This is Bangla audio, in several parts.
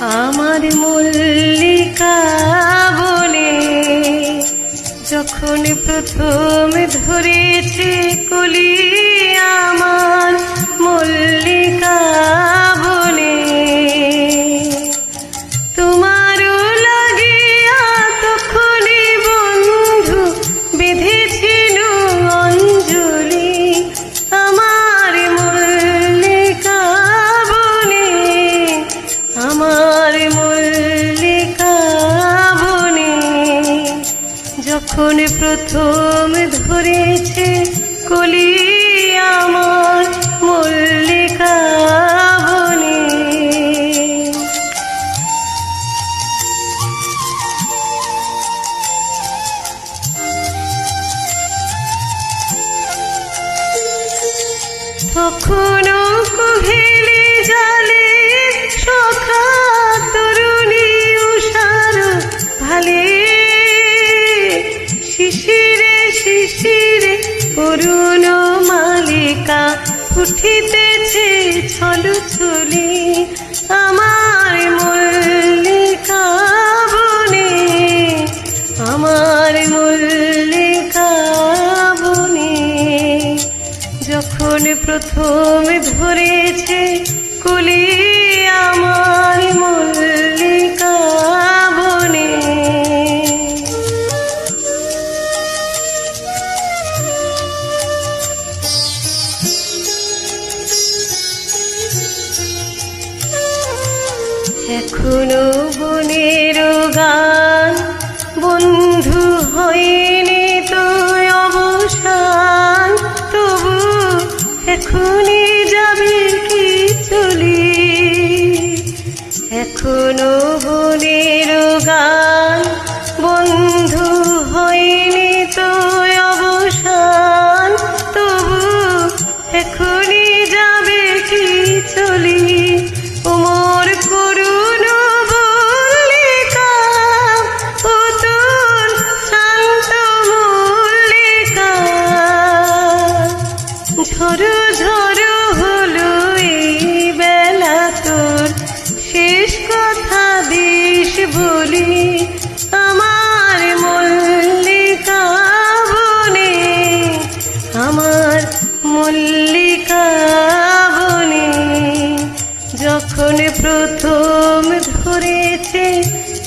আমার মল্লিকা বনে যখন প্রথম ধরেছে কলি আমার মল্লিকা যখন প্রথম ধরেছে কলি আমার মল্লিকা বনে। তখনও কহিলি উঠিতেছে ছলু ছলি আমার মল্লিকা বনে আমার মল্লিকা বনে। যখন প্রথম ধরেছে কুলি আমার এখনও বনের গান, বন্ধু হয়নি তো অবসান, তবু এখনই যাবে কি চলি? এখনও বনের গান, বন্ধু হয়নি তো অবসান, তবু এখনই যাবে কি চলি?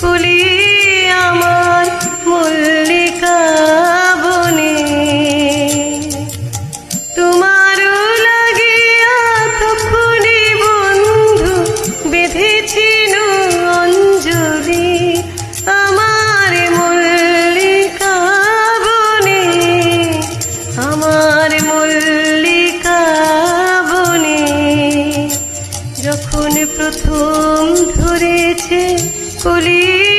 কুলি ধরেছে